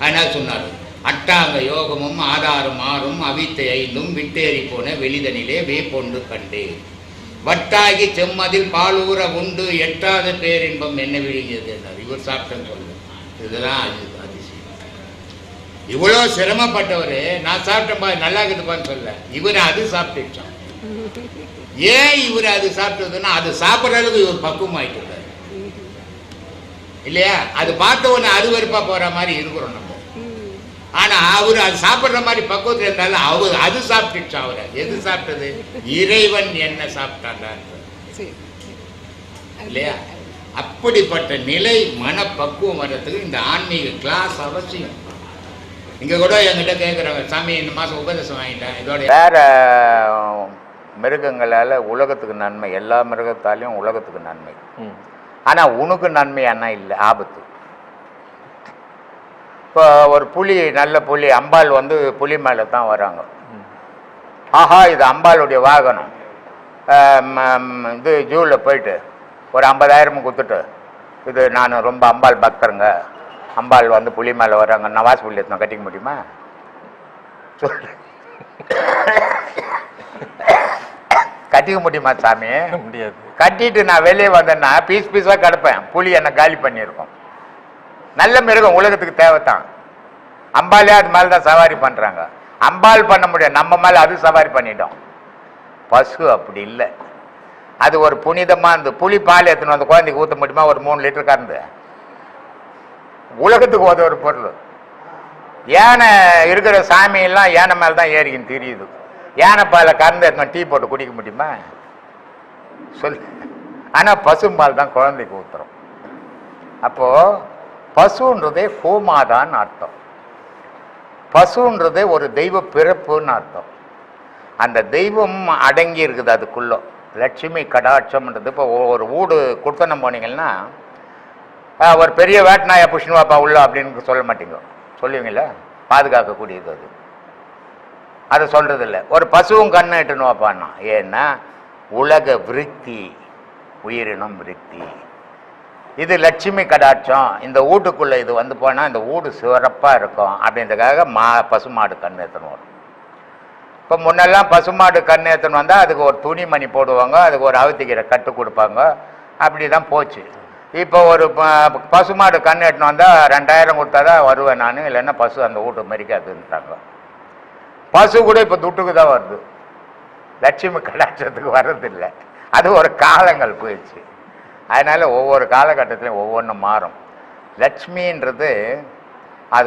அதனால் சொன்னார். அட்டாங்க யோகமும் ஆதாரம் ஆறும் அவித்தை ஐந்தும் விட்டேறி போன வெளிதனிலே வேப்பொண்டு கண்டே வட்டாகி செம்மதில் பாலூர உண்டு எட்டாத பேரின்பம் என்ன விழுங்கியது என்றார். இவர் சாப்பிட்டேன்னு சொல்லு இதெல்லாம் அது அதிசயம். இவ்வளோ சிரமப்பட்டவர் நான் சாப்பிட்டேன்பா நல்லா இருக்குதுப்பான்னு சொல்ல. இவர் அது சாப்பிட்டுச்சான் ஏன் இவர் அது சாப்பிட்டதுன்னா அது சாப்பிட்றதுக்கு இவர் பக்குவம் ஆயிட்டு இல்லையா? அது பார்த்த உடனே அருவருப்பா போற மாதிரி இருக்கிறோம் நம்ம. ஆனா அவர் அது சாப்பிடுற மாதிரி பக்குவத்தில் இருந்தாலும் அவர் அது சாப்பிட்டுச்சு அவரை? எது சாப்பிட்டது? இறைவன் என்ன சாப்பிட்டான் சரி. இல்லையா? அப்படிப்பட்ட நிலை மனப்பக்குவம் வர்றதுக்கு இந்த ஆன்மீக கிளாஸ் அவசியம். இங்க கூட என்கிட்ட கேட்குறாங்க சாமி இந்த மாசம் உபதேசம் வாங்கிட்டேன் இதோட வேற மிருகங்களால் உலகத்துக்கு நன்மை எல்லா மிருகத்தாலையும் உலகத்துக்கு நன்மை. ஆனால் உனக்கு நன்மை அண்ணா இல்லை ஆபத்து. இப்போ ஒரு புலி நல்ல புலி அம்பாள் வந்து புலி மேலே தான் வராங்க. ஆஹா இது அம்பாளுடைய வாகனம். இது ஜூவில் போயிட்டு ஒரு ஐம்பதாயிரம் கொடுத்துட்டு இது நான் ரொம்ப அம்பாள் பக்தருங்க. அம்பாள் வந்து புலி மேலே வராங்க. நவாஸ் புள்ளி எத்தனை கட்டிக்க முடியுமா? சொல்லு. கட்டிக்க முடியுமா சாமி? முடியாது. கட்டிட்டு நான் வெளியே வந்தேன்னா பீஸ் பீஸாக கிடப்பேன். புலி என்னை காலி பண்ணியிருக்கும். நல்ல மிருகம் உலகத்துக்கு தேவைத்தான். அம்பாலே அது மேலே தான் சவாரி பண்ணுறாங்க அம்பாள் பண்ண முடியும் நம்ம மேலே அது சவாரி பண்ணிட்டோம். பசு அப்படி இல்லை. அது ஒரு புனிதமாக இருந்து புலி பால் எடுத்துன்னு வந்து குழந்தைக்கு ஊற்ற முடியுமா? ஒரு மூணு லிட்டர் கறந்து. உலகத்துக்கு ஒரு பொருள். யானை இருக்கிற சாமியெல்லாம் யானை மேலே தான் ஏறிக்கின்னு தெரியுது. யானை கறந்து எடுத்துன்னு டீ போட்டு குடிக்க முடியுமா? சொல்லு. ஆனால் பசும்பால் தான் குழந்தைக்கு ஊத்துறோம். அப்போது பசுன்றதே கோமாதான்னு அர்த்தம். பசுன்றதே ஒரு தெய்வ பிறப்புன்னு அர்த்தம். அந்த தெய்வம் அடங்கி இருக்குது அதுக்குள்ளே. லட்சுமி கடாட்சம்ன்றது இப்போ ஒரு வீடு கொடுத்தனம் போனீங்கன்னா ஒரு பெரிய வேட்டநாயை புஷ்ணுவாப்பா உள்ள அப்படின்னு சொல்ல மாட்டீங்க. சொல்லுவீங்களா? பாதுகாக்கக்கூடியது அது. அதை சொல்கிறதில்ல ஒரு பசுவும் கண்ணை இட்டுன்னு வாப்பான்னா ஏன்னா உலக விருத்தி உயிரினம் விருத்தி. இது லட்சுமி கடாட்சம். இந்த வீட்டுக்குள்ளே இது வந்து போனால் இந்த வீடு சிறப்பாக இருக்கும். அப்படின்றதுக்காக மா பசுமாடு கண் ஏற்றணும் வரும். இப்போ முன்னெல்லாம் பசுமாடு கண் ஏற்றணும் வந்தால் அதுக்கு ஒரு துணிமணி போடுவாங்க அதுக்கு ஒரு அவுத்திக்கிற கட்டு கொடுப்பாங்க. அப்படி தான் போச்சு. இப்போ ஒரு ப- பசுமாடு கண் ஏற்றணும் வந்தால் ரெண்டாயிரம் கொடுத்தா தான் வருவேன் நான். இல்லைன்னா பசு அந்த வீட்டு மறிக்காதுன்றாங்க பசு கூட இப்போ துட்டுக்கு தான் வருது. லட்சுமி கடாட்சத்துக்கு வர்றதில்லை. அது ஒரு காலங்கள் போயிடுச்சு. அதனால ஒவ்வொரு காலகட்டத்திலையும் ஒவ்வொன்றும் மாறும். லட்சுமின்றது